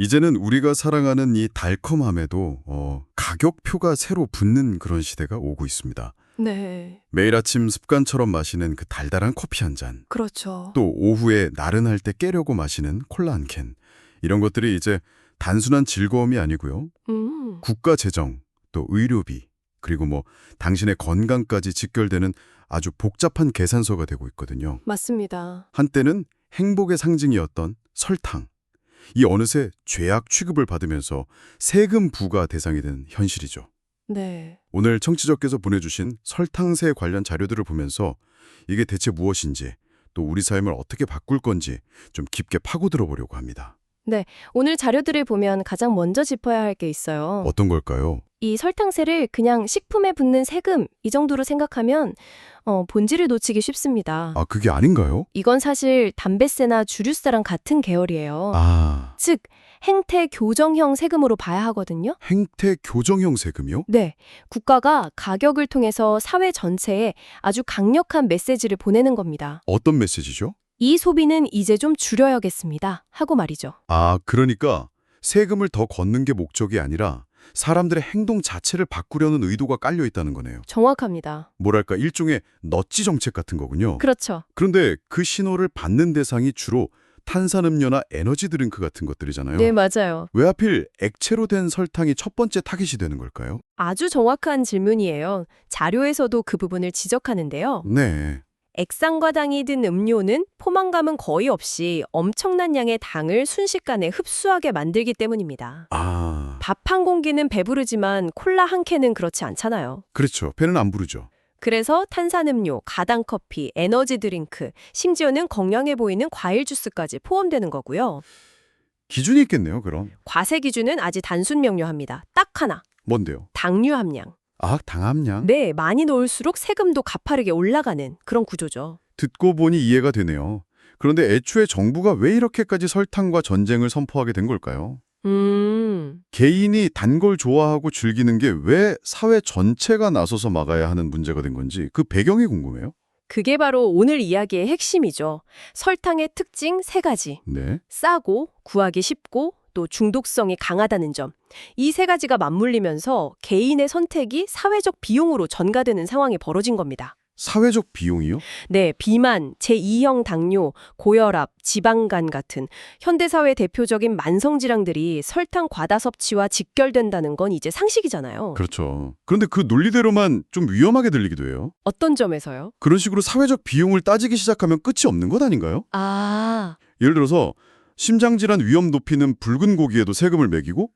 이제는 우리가 사랑하는 이 달콤함에도 어, 가격표가 새로 붙는 그런 시대가 오고 있습니다. 네, 매일 아침 습관처럼 마시는 그 달달한 커피 한 잔, 그렇죠. 또 오후에 나른할 때 깨려고 마시는 콜라 한 캔. 이런 것들이 이제 단순한 즐거움이 아니고요. 음, 국가 재정, 또 의료비, 그리고 뭐 당신의 건강까지 직결되는 아주 복잡한 계산서가 되고 있거든요. 맞습니다. 한때는 행복의 상징이었던 설탕. 이 어느새 죄악 취급을 받으면서 세금 부과 대상이 된 현실이죠. 네, 오늘 청취자께서 보내주신 설탕세 관련 자료들을 보면서 이게 대체 무엇인지 또 우리 삶을 어떻게 바꿀 건지 좀 깊게 파고들어 보려고 합니다. 오늘 자료들을 보면 가장 먼저 짚어야 할 게 있어요. 어떤 걸까요? 이 설탕세를 그냥 식품에 붙는 세금 이 정도로 생각하면 어, 본질을 놓치기 쉽습니다. 아, 그게 아닌가요? 이건 사실 담배세나 주류세랑 같은 계열이에요. 아, 즉 행태 교정형 세금으로 봐야 하거든요. 행태 교정형 세금이요? 네, 국가가 가격을 통해서 사회 전체에 아주 강력한 메시지를 보내는 겁니다. 어떤 메시지죠? 이 소비는 이제 좀 줄여야겠습니다. 하고 말이죠. 아, 그러니까 세금을 더 걷는 게 목적이 아니라 사람들의 행동 자체를 바꾸려는 의도가 깔려 있다는 거네요. 정확합니다. 뭐랄까 일종의 넛지 정책 같은 거군요. 그렇죠. 그런데 그 신호를 받는 대상이 주로 탄산음료나 에너지 드링크 같은 것들이잖아요. 네, 맞아요. 왜 하필 액체로 된 설탕이 첫 번째 타깃이 되는 걸까요? 아주 정확한 질문이에요. 자료에서도 그 부분을 지적하는데요. 네. 액상과 당이 든 음료는 포만감은 거의 없이 엄청난 양의 당을 순식간에 흡수하게 만들기 때문입니다. 아, 밥 한 공기는 배부르지만 콜라 한 캔은 그렇지 않잖아요. 그렇죠. 배는 안 부르죠. 그래서 탄산음료, 가당커피, 에너지 드링크, 심지어는 건강해 보이는 과일 주스까지 포함되는 거고요. 기준이 있겠네요, 그럼. 과세 기준은 아직 단순 명료합니다. 딱 하나. 뭔데요? 당류 함량. 아, 당함량? 네, 많이 넣을수록 세금도 가파르게 올라가는 그런 구조죠. 듣고 보니 이해가 되네요. 그런데 애초에 정부가 왜 이렇게까지 설탕과 전쟁을 선포하게 된 걸까요? 음, 개인이 단걸 좋아하고 즐기는 게 왜 사회 전체가 나서서 막아야 하는 문제가 된 건지 그 배경이 궁금해요. 그게 바로 오늘 이야기의 핵심이죠. 설탕의 특징 세 가지. 네. 싸고, 구하기 쉽고, 또 중독성이 강하다는 점. 이 세 가지가 맞물리면서 개인의 선택이 사회적 비용으로 전가되는 상황이 벌어진 겁니다. 사회적 비용이요? 네, 비만, 제2형 당뇨, 고혈압, 지방간 같은 현대사회 대표적인 만성질환들이 설탕 과다 섭취와 직결된다는 건 이제 상식이잖아요. 그렇죠. 그런데 그 논리대로만 좀 위험하게 들리기도 해요. 어떤 점에서요? 그런 식으로 사회적 비용을 따지기 시작하면 끝이 없는 것 아닌가요? 아, 예를 들어서 심장질환 위험 높이는 붉은 고기에도 세금을 매기고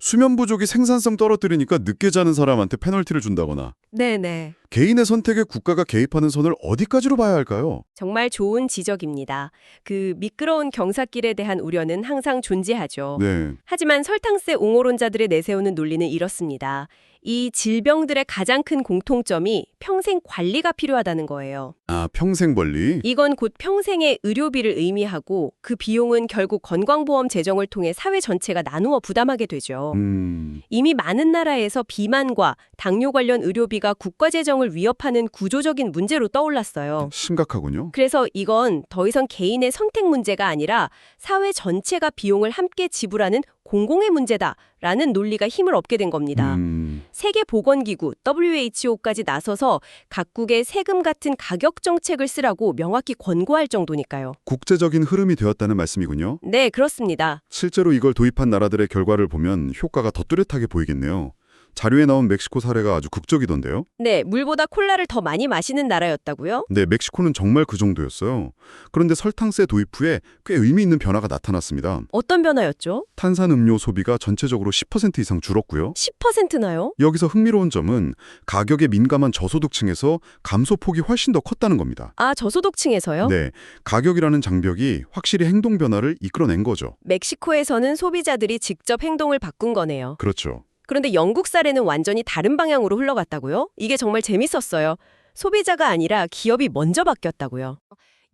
수면 부족이 생산성 떨어뜨리니까 늦게 자는 사람한테 페널티를 준다거나 네네. 개인의 선택에 국가가 개입하는 선을 어디까지로 봐야 할까요? 정말 좋은 지적입니다. 그 미끄러운 경사길에 대한 우려는 항상 존재하죠. 네. 하지만 설탕세 옹호론자들의 내세우는 논리는 이렇습니다. 이 질병들의 가장 큰 공통점이 평생 관리가 필요하다는 거예요. 아, 평생 권리. 이건 곧 평생의 의료비를 의미하고 그 비용은 결국 건강보험 재정을 통해 사회 전체가 나누어 부담하게 되죠. 음. 이미 많은 나라에서 비만과 당뇨 관련 의료비가 국가 재정을 위협하는 구조적인 문제로 떠올랐어요. 심각하군요. 그래서 이건 더 이상 개인의 선택 문제가 아니라 사회 전체가 비용을 함께 지불하는 공공의 문제다 라는 논리가 힘을 얻게 된 겁니다. 음. 세계보건기구 WHO까지 나서서 각국의 세금 같은 가격 정책을 쓰라고 명확히 권고할 정도니까요. 국제적인 흐름이 되었다는 말씀이군요. 네, 그렇습니다. 실제로 이걸 도입한 나라들의 결과를 보면 효과가 더 뚜렷하게 보이겠네요. 자료에 나온 멕시코 사례가 아주 극적이던데요. 네, 물보다 콜라를 더 많이 마시는 나라였다고요? 네, 멕시코는 정말 그 정도였어요. 그런데 설탕세 도입 후에 꽤 의미 있는 변화가 나타났습니다. 어떤 변화였죠? 탄산음료 소비가 전체적으로 10% 이상 줄었고요. 10%나요? 여기서 흥미로운 점은 가격에 민감한 저소득층에서 감소폭이 훨씬 더 컸다는 겁니다. 아, 저소득층에서요? 네, 가격이라는 장벽이 확실히 행동 변화를 이끌어낸 거죠. 멕시코에서는 소비자들이 직접 행동을 바꾼 거네요. 그렇죠. 그런데 영국 사례는 완전히 다른 방향으로 흘러갔다고요? 이게 정말 재밌었어요. 소비자가 아니라 기업이 먼저 바뀌었다고요.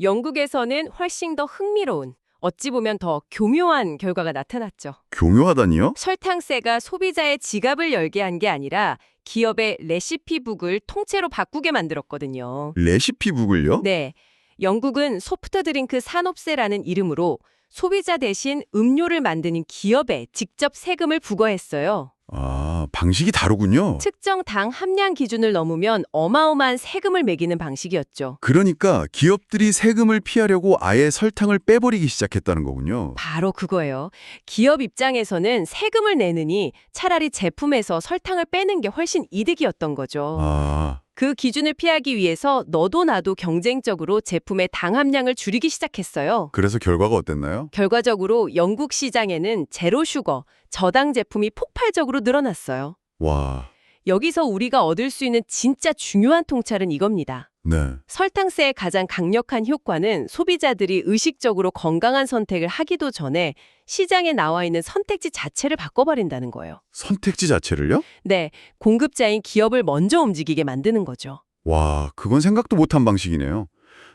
영국에서는 훨씬 더 흥미로운, 어찌 보면 더 교묘한 결과가 나타났죠. 교묘하다니요? 설탕세가 소비자의 지갑을 열게 한 게 아니라 기업의 레시피북을 통째로 바꾸게 만들었거든요. 레시피북을요? 네. 영국은 소프트 드링크 산업세라는 이름으로 소비자 대신 음료를 만드는 기업에 직접 세금을 부과했어요. 아, 방식이 다르군요. 특정 당 함량 기준을 넘으면 어마어마한 세금을 매기는 방식이었죠. 그러니까 기업들이 세금을 피하려고 아예 설탕을 빼버리기 시작했다는 거군요. 바로 그거예요. 기업 입장에서는 세금을 내느니 차라리 제품에서 설탕을 빼는 게 훨씬 이득이었던 거죠. 아, 그 기준을 피하기 위해서 너도 나도 경쟁적으로 제품의 당 함량을 줄이기 시작했어요. 그래서 결과가 어땠나요? 결과적으로 영국 시장에는 제로 슈거, 저당 제품이 폭발적으로 늘어났어요. 와, 여기서 우리가 얻을 수 있는 진짜 중요한 통찰은 이겁니다. 네. 설탕세의 가장 강력한 효과는 소비자들이 의식적으로 건강한 선택을 하기도 전에 시장에 나와 있는 선택지 자체를 바꿔버린다는 거예요. 선택지 자체를요? 네, 공급자인 기업을 먼저 움직이게 만드는 거죠. 와, 그건 생각도 못한 방식이네요.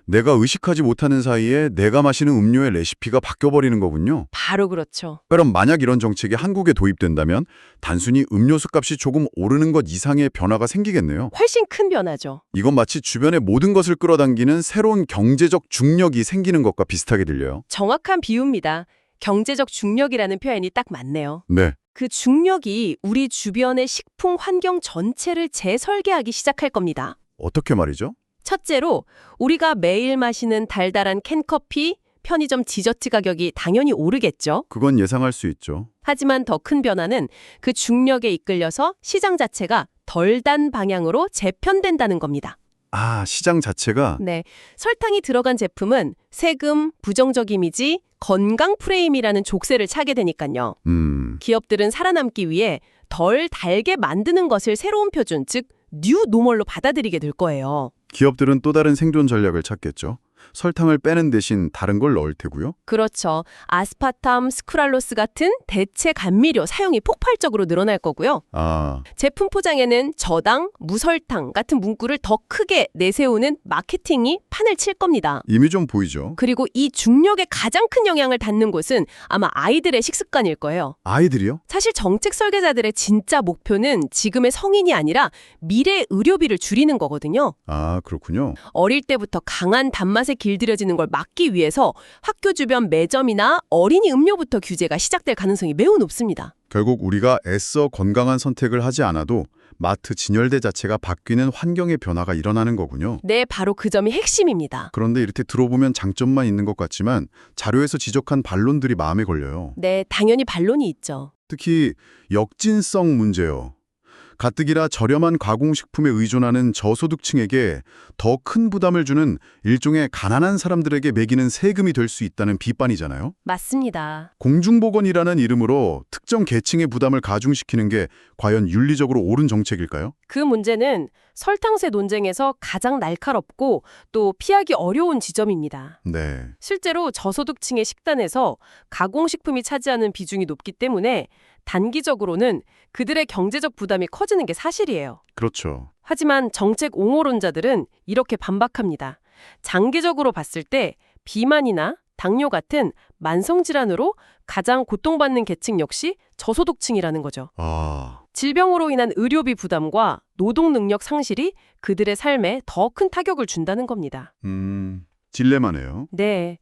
내가 의식하지 못하는 사이에 내가 마시는 음료의 레시피가 바뀌어버리는 거군요. 바로 그렇죠. 그럼 만약 이런 정책이 한국에 도입된다면 단순히 음료수 값이 조금 오르는 것 이상의 변화가 생기겠네요. 훨씬 큰 변화죠. 이건 마치 주변의 모든 것을 끌어당기는 새로운 경제적 중력이 생기는 것과 비슷하게 들려요. 정확한 비유입니다. 경제적 중력이라는 표현이 딱 맞네요. 네. 그 중력이 우리 주변의 식품 환경 전체를 재설계하기 시작할 겁니다. 어떻게 말이죠? 첫째로 우리가 매일 마시는 달달한 캔커피, 편의점 디저트 가격이 당연히 오르겠죠. 그건 예상할 수 있죠. 하지만 더 큰 변화는 그 중력에 이끌려서 시장 자체가 덜 단 방향으로 재편된다는 겁니다. 아, 시장 자체가 네, 설탕이 들어간 제품은 세금, 부정적 이미지, 건강 프레임이라는 족쇄를 차게 되니까요. 음, 기업들은 살아남기 위해 덜 달게 만드는 것을 새로운 표준, 즉 뉴 노멀로 받아들이게 될 거예요. 기업들은 또 다른 생존 전략을 찾겠죠. 설탕을 빼는 대신 다른 걸 넣을 테고요. 그렇죠. 아스파탐, 스크랄로스 같은 대체 감미료 사용이 폭발적으로 늘어날 거고요. 아, 제품 포장에는 저당, 무설탕 같은 문구를 더 크게 내세우는 마케팅이 판을 칠 겁니다. 이미 좀 보이죠. 그리고 이 중력에 가장 큰 영향을 받는 곳은 아마 아이들의 식습관일 거예요. 아이들이요? 사실 정책 설계자들의 진짜 목표는 지금의 성인이 아니라 미래 의료비를 줄이는 거거든요. 아, 그렇군요. 어릴 때부터 강한 단맛 에 길들여지는 걸 막기 위해서 학교 주변 매점이나 어린이 음료부터 규제가 시작될 가능성이 매우 높습니다. 결국 우리가 애써 건강한 선택을 하지 않아도 마트 진열대 자체가 바뀌는 환경의 변화가 일어나는 거군요. 네, 바로 그 점이 핵심입니다. 그런데 이렇게 들어보면 장점만 있는 것 같지만 자료에서 지적한 반론들이 마음에 걸려요. 네, 당연히 반론이 있죠. 특히 역진성 문제요. 가뜩이나 저렴한 가공식품에 의존하는 저소득층에게 더 큰 부담을 주는 일종의 가난한 사람들에게 매기는 세금이 될 수 있다는 비판이잖아요. 맞습니다. 공중보건이라는 이름으로 특정 계층의 부담을 가중시키는 게 과연 윤리적으로 옳은 정책일까요? 그 문제는 설탕세 논쟁에서 가장 날카롭고 또 피하기 어려운 지점입니다. 네. 실제로 저소득층의 식단에서 가공식품이 차지하는 비중이 높기 때문에 단기적으로는 그들의 경제적 부담이 커지는 게 사실이에요. 그렇죠. 하지만 정책 옹호론자들은 이렇게 반박합니다. 장기적으로 봤을 때 비만이나 당뇨 같은 만성질환으로 가장 고통받는 계층 역시 저소득층이라는 거죠. 아, 질병으로 인한 의료비 부담과 노동 능력 상실이 그들의 삶에 더 큰 타격을 준다는 겁니다. 음, 딜레마네요. 네.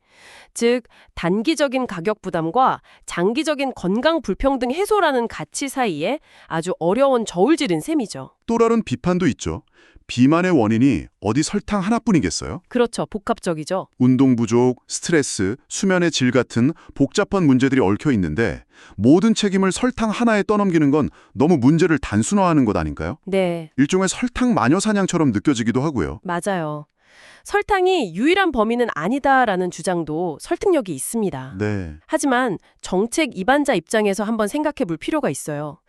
즉, 단기적인 가격 부담과 장기적인 건강 불평등 해소라는 가치 사이에 아주 어려운 저울질인 셈이죠. 또 다른 비판도 있죠. 비만의 원인이 어디 설탕 하나뿐이겠어요? 그렇죠. 복합적이죠. 운동 부족, 스트레스, 수면의 질 같은 복잡한 문제들이 얽혀 있는데 모든 책임을 설탕 하나에 떠넘기는 건 너무 문제를 단순화하는 것 아닌가요? 네. 일종의 설탕 마녀 사냥처럼 느껴지기도 하고요. 맞아요. 설탕이 유일한 범인은 아니다라는 주장도 설득력이 있습니다. 네. 하지만 정책 입안자 입장에서 한번 생각해 볼 필요가 있어요.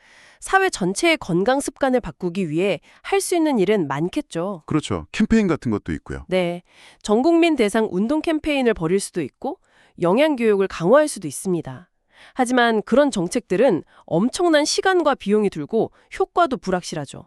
사회 전체의 건강 습관을 바꾸기 위해 할 수 있는 일은 많겠죠. 그렇죠. 캠페인 같은 것도 있고요. 네. 전 국민 대상 운동 캠페인을 벌일 수도 있고 영양 교육을 강화할 수도 있습니다. 하지만 그런 정책들은 엄청난 시간과 비용이 들고 효과도 불확실하죠.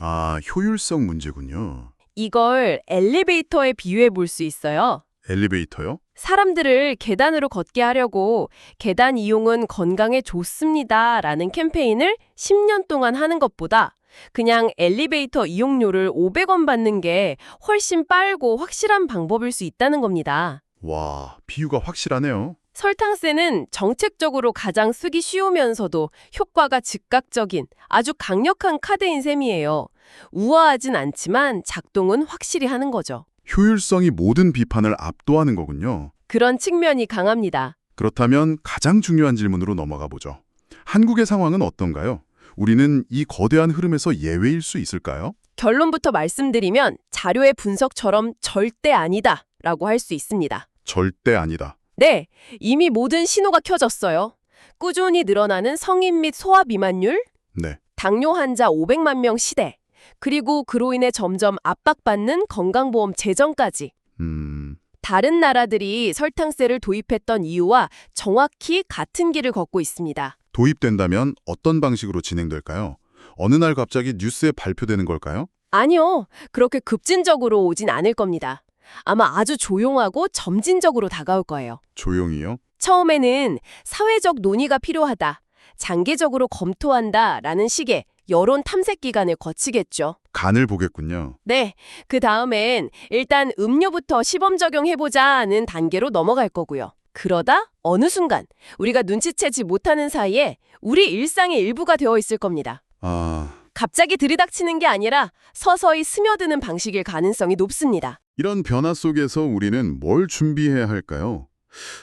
아, 효율성 문제군요. 이걸 엘리베이터에 비유해 볼 수 있어요. 엘리베이터요? 사람들을 계단으로 걷게 하려고 계단 이용은 건강에 좋습니다 라는 캠페인을 10년 동안 하는 것보다 그냥 엘리베이터 이용료를 500원 받는 게 훨씬 빠르고 확실한 방법일 수 있다는 겁니다. 와, 비유가 확실하네요. 설탕세는 정책적으로 가장 쓰기 쉬우면서도 효과가 즉각적인 아주 강력한 카드인 셈이에요. 우아하진 않지만 작동은 확실히 하는 거죠. 효율성이 모든 비판을 압도하는 거군요. 그런 측면이 강합니다. 그렇다면 가장 중요한 질문으로 넘어가 보죠. 한국의 상황은 어떤가요? 우리는 이 거대한 흐름에서 예외일 수 있을까요? 결론부터 말씀드리면 자료의 분석처럼 절대 아니다 라고 할 수 있습니다. 절대 아니다. 네, 이미 모든 신호가 켜졌어요. 꾸준히 늘어나는 성인 및 소아 비만율, 네. 당뇨 환자 500만 명 시대, 그리고 그로 인해 점점 압박받는 건강보험 재정까지. 음, 다른 나라들이 설탕세를 도입했던 이유와 정확히 같은 길을 걷고 있습니다. 도입된다면 어떤 방식으로 진행될까요? 어느 날 갑자기 뉴스에 발표되는 걸까요? 아니요, 그렇게 급진적으로 오진 않을 겁니다. 아마 아주 조용하고 점진적으로 다가올 거예요. 조용히요? 처음에는 사회적 논의가 필요하다, 장기적으로 검토한다 라는 식의 여론 탐색 기간을 거치겠죠. 간을 보겠군요. 네, 그 다음엔 일단 음료부터 시범 적용해보자는 단계로 넘어갈 거고요. 그러다 어느 순간 우리가 눈치채지 못하는 사이에 우리 일상의 일부가 되어 있을 겁니다. 아, 갑자기 들이닥치는 게 아니라 서서히 스며드는 방식일 가능성이 높습니다. 이런 변화 속에서 우리는 뭘 준비해야 할까요?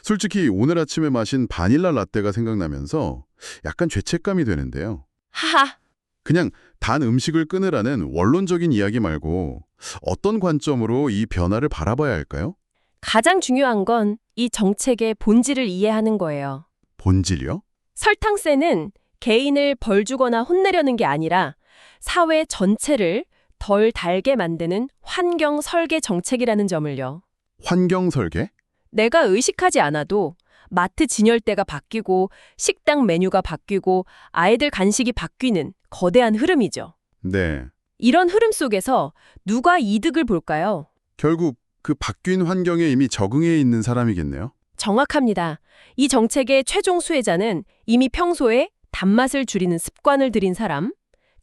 솔직히 오늘 아침에 마신 바닐라 라떼가 생각나면서 약간 죄책감이 되는데요. 하하, 그냥 단 음식을 끊으라는 원론적인 이야기 말고 어떤 관점으로 이 변화를 바라봐야 할까요? 가장 중요한 건 이 정책의 본질을 이해하는 거예요. 본질이요? 설탕세는 개인을 벌 주거나 혼내려는 게 아니라 사회 전체를 덜 달게 만드는 환경 설계 정책이라는 점을요. 환경 설계? 내가 의식하지 않아도 마트 진열대가 바뀌고 식당 메뉴가 바뀌고 아이들 간식이 바뀌는 거대한 흐름이죠. 네. 이런 흐름 속에서 누가 이득을 볼까요? 결국 그 바뀐 환경에 이미 적응해 있는 사람이겠네요. 정확합니다. 이 정책의 최종 수혜자는 이미 평소에 단맛을 줄이는 습관을 들인 사람,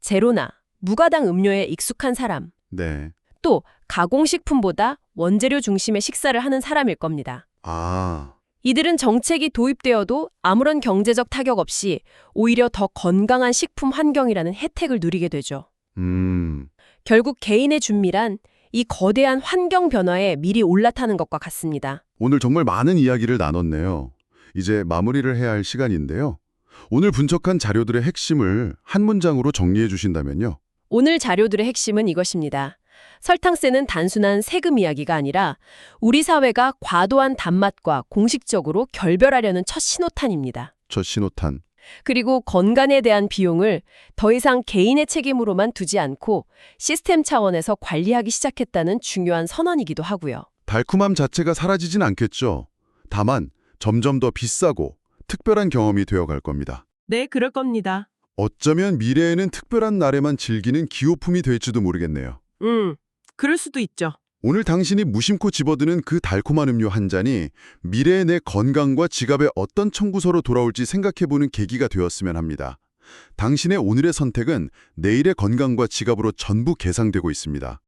제로나 무가당 음료에 익숙한 사람, 네. 또 가공식품보다 원재료 중심의 식사를 하는 사람일 겁니다. 아, 이들은 정책이 도입되어도 아무런 경제적 타격 없이 오히려 더 건강한 식품 환경이라는 혜택을 누리게 되죠. 음, 결국 개인의 준비란 이 거대한 환경 변화에 미리 올라타는 것과 같습니다. 오늘 정말 많은 이야기를 나눴네요. 이제 마무리를 해야 할 시간인데요. 오늘 분석한 자료들의 핵심을 한 문장으로 정리해 주신다면요. 오늘 자료들의 핵심은 이것입니다. 설탕세는 단순한 세금 이야기가 아니라 우리 사회가 과도한 단맛과 공식적으로 결별하려는 첫 신호탄입니다. 저 신호탄. 그리고 건강에 대한 비용을 더 이상 개인의 책임으로만 두지 않고 시스템 차원에서 관리하기 시작했다는 중요한 선언이기도 하고요. 달콤함 자체가 사라지진 않겠죠. 다만 점점 더 비싸고 특별한 경험이 되어갈 겁니다. 네, 그럴 겁니다. 어쩌면 미래에는 특별한 날에만 즐기는 기호품이 될지도 모르겠네요. 음, 그럴 수도 있죠. 오늘 당신이 무심코 집어드는 그 달콤한 음료 한 잔이 미래의 내 건강과 지갑에 어떤 청구서로 돌아올지 생각해보는 계기가 되었으면 합니다. 당신의 오늘의 선택은 내일의 건강과 지갑으로 전부 계상되고 있습니다.